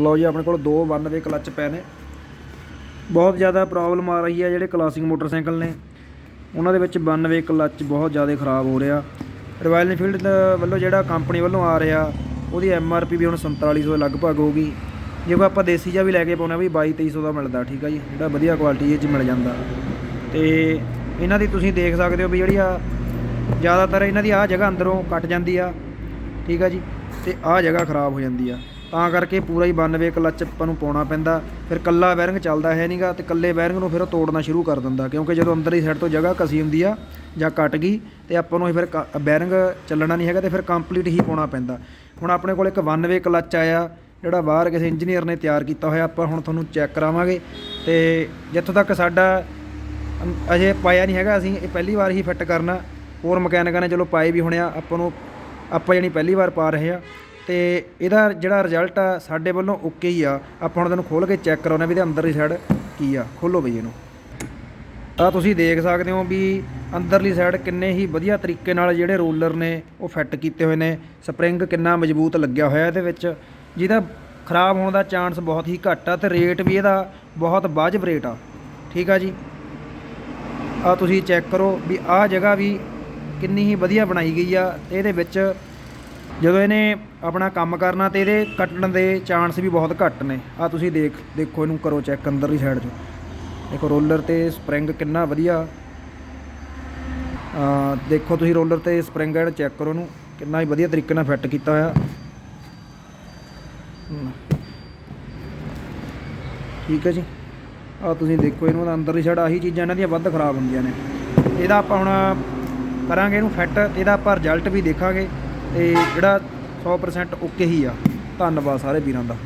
ਲਓ ਜੀ, ਆਪਣੇ ਕੋਲ ਦੋ 92 ਕਲੱਚ ਪਏ ਨੇ। ਬਹੁਤ ਜ਼ਿਆਦਾ ਪ੍ਰੋਬਲਮ ਆ ਰਹੀ ਹੈ ਜਿਹੜੇ ਕਲਾਸਿਕ ਮੋਟਰਸਾਈਕਲ ਨੇ। ਉਹਨਾਂ ਦੇ ਵਿੱਚ 92 ਕਲੱਚ ਬਹੁਤ ਜ਼ਿਆਦਾ ਖਰਾਬ ਹੋ ਰਿਹਾ। ਰਾਇਲ ਇਨਫੀਲਡ ਵੱਲੋਂ ਜਿਹੜਾ ਕੰਪਨੀ ਵੱਲੋਂ ਆ ਰਿਹਾ, ਉਹਦੀ ਐਮ ਆਰ ਪੀ ਵੀ ਹੁਣ 4700 ਦੇ ਲਗਭਗ ਹੋਊਗੀ ਜੇ ਕੋਈ ਆਪਾਂ ਦੇਸੀ ਜਿਹਾ ਵੀ ਲੈ ਕੇ ਪਾਉਣਾ ਵੀ 22 2300 ਦਾ ਮਿਲਦਾ, ਠੀਕ ਆ ਜੀ? ਜਿਹੜਾ ਵਧੀਆ ਕੁਆਲਿਟੀ ਇਹ 'ਚ ਮਿਲ ਜਾਂਦਾ। ਤੇ ਇਹਨਾਂ ਦੀ ਤੁਸੀਂ ਦੇਖ ਸਕਦੇ ਹੋ ਵੀ ਜਿਹੜੀ ਆ, ਜ਼ਿਆਦਾਤਰ ਇਹਨਾਂ ਦੀ ਆਹ ਜਗ੍ਹਾ ਅੰਦਰੋਂ ਕੱਟ ਜਾਂਦੀ ਆ, ਠੀਕ ਆ ਜੀ? ਤੇ ਆਹ ਜਗ੍ਹਾ ਖਰਾਬ ਹੋ ਜਾਂਦੀ ਆ। ਤਾਂ ਕਰਕੇ ਪੂਰਾ ਹੀ 92 ਕਲੱਚ ਆਪਾਂ ਨੂੰ ਪਾਉਣਾ ਪੈਂਦਾ। ਫਿਰ ਕੱਲਾ ਬੈਰਿੰਗ ਚੱਲਦਾ ਹੈ ਨਹੀਂਗਾ ਤੇ ਕੱਲੇ ਬੈਰਿੰਗ ਨੂੰ ਫਿਰ ਉਹ ਤੋੜਨਾ ਸ਼ੁਰੂ ਕਰ ਦਿੰਦਾ, ਕਿਉਂਕਿ ਜਦੋਂ ਅੰਦਰਲੀ ਸਾਈਡ ਤੋਂ ਜਗ੍ਹਾ ਕਸੀ ਹੁੰਦੀ ਆ ਜਾਂ ਕੱਟ ਗਈ ਤੇ ਆਪਾਂ ਨੂੰ ਇਹ ਫਿਰ ਕ- ਬੈਰਿੰਗ ਚੱਲਣਾ ਨਹੀਂ ਹੈਗਾ ਤੇ ਫਿਰ ਕੰਪਲੀਟ ਹੀ ਪਾਉਣਾ ਪੈਂਦਾ। ਹੁਣ ਆਪਣੇ ਕੋਲ ਇੱਕ 92 ਕਲੱਚ ਆਇਆ, ਜਿਹੜਾ ਬਾਹਰ ਕਿਸੇ ਇੰਜੀਨੀਅਰ ਨੇ ਤਿਆਰ ਕੀਤਾ ਹੋਇਆ, ਆਪਾਂ ਹੁਣ ਤੁਹਾਨੂੰ ਚੈੱਕ ਕਰਾਵਾਂਗੇ। ਤੇ ਜਿੱਥੋਂ ਤੱਕ ਸਾਡਾ ਅਜੇ ਪਾਇਆ ਨਹੀਂ ਹੈਗਾ, ਅਸੀਂ ਇਹ ਪਹਿਲੀ ਵਾਰ ਹੀ ਫਿੱਟ ਕਰਨਾ। ਹੋਰ ਮਕੈਨਿਕਾਂ ਨੇ ਚਲੋ ਪਾਏ ਵੀ ਹੋਣੇ ਆ, ਆਪਾਂ ਨੂੰ, ਆਪਾਂ ਜਾਣੀ ਪਹਿਲੀ ਵਾਰ ਪਾ ਰਹੇ ਆ। ਅਤੇ ਇਹਦਾ ਜਿਹੜਾ ਰਿਜ਼ਲਟ ਆ, ਸਾਡੇ ਵੱਲੋਂ ਓਕੇ ਹੀ ਆ। ਆਪਾਂ ਹੁਣ ਤੈਨੂੰ ਖੋਲ੍ਹ ਕੇ ਚੈੱਕ ਕਰਾਉਣਾ ਵੀ ਇਹਦੇ ਅੰਦਰਲੀ ਸਾਈਡ ਕੀ ਆ। ਖੋਲ੍ਹੋ ਬਈ ਇਹਨੂੰ। ਆ ਤੁਸੀਂ ਦੇਖ ਸਕਦੇ ਹੋ ਵੀ ਅੰਦਰਲੀ ਸਾਈਡ ਕਿੰਨੇ ਹੀ ਵਧੀਆ ਤਰੀਕੇ ਨਾਲ ਜਿਹੜੇ ਰੋਲਰ ਨੇ, ਉਹ ਫਿੱਟ ਕੀਤੇ ਹੋਏ ਨੇ। ਸਪਰਿੰਗ ਕਿੰਨਾ ਮਜ਼ਬੂਤ ਲੱਗਿਆ ਹੋਇਆ ਇਹਦੇ ਵਿੱਚ। ਜਿਹਦਾ ਖਰਾਬ ਹੋਣ ਦਾ ਚਾਂਸ ਬਹੁਤ ਹੀ ਘੱਟ ਆ ਤੇ ਰੇਟ ਵੀ ਇਹਦਾ ਬਹੁਤ ਵਾਜਬ ਰੇਟ ਆ। ਠੀਕ ਆ ਜੀ? ਆ ਤੁਸੀਂ ਚੈੱਕ ਕਰੋ ਵੀ ਆਹ ਜਗ੍ਹਾ ਵੀ ਕਿੰਨੀ ਹੀ ਵਧੀਆ ਬਣਾਈ ਗਈ ਆ। ਤੇ ਇਹਦੇ ਵਿੱਚ ਜਦੋਂ ਇਹਨੇ ਆਪਣਾ ਕੰਮ ਕਰਨਾ ਤੇ ਇਹਦੇ ਕੱਟਣ ਦੇ ਚਾਂਸ ਵੀ ਬਹੁਤ ਘੱਟ ਨੇ। ਆ ਤੁਸੀਂ ਦੇਖ, ਦੇਖੋ ਇਹਨੂੰ ਕਰੋ ਚੈੱਕ ਅੰਦਰਲੀ ਸਾਈਡ 'ਚੋਂ। ਦੇਖੋ ਰੋਲਰ ਤੇ ਸਪਰਿੰਗ ਕਿੰਨਾ ਵਧੀਆ। ਆ, ਦੇਖੋ ਤੁਸੀਂ ਰੋਲਰ ਤੇ ਸਪਰਿੰਗ ਐਡ ਚੈੱਕ ਕਰੋ ਇਹਨੂੰ। ਕਿੰਨਾ ਹੀ ਵਧੀਆ ਤਰੀਕੇ ਨਾਲ ਫਿੱਟ ਕੀਤਾ ਹੋਇਆ। ਠੀਕ ਹੈ ਜੀ। ਆ ਤੁਸੀਂ ਦੇਖੋ ਇਹਨੂੰ ਅੰਦਰਲੀ ਸਾਈਡ ਆਹੀ ਚੀਜ਼ਾਂ, ਇਹਨਾਂ ਦੀਆਂ ਵੱਧ ਖਰਾਬ ਹੁੰਦੀਆਂ ਨੇ। ਇਹਦਾ ਆਪਾਂ ਹੁਣ ਕਰਾਂਗੇ ਇਹਨੂੰ ਫਿੱਟ ਇਹਦਾ ਆਪਾਂ ਰਿਜ਼ਲਟ ਵੀ ਦੇਖਾਂਗੇ। ਤੇ ਜਿਹੜਾ 100% ਓਕੇ ਹੀ ਆ। ਧੰਨਵਾਦ ਸਾਰੇ ਵੀਰਾਂ ਦਾ।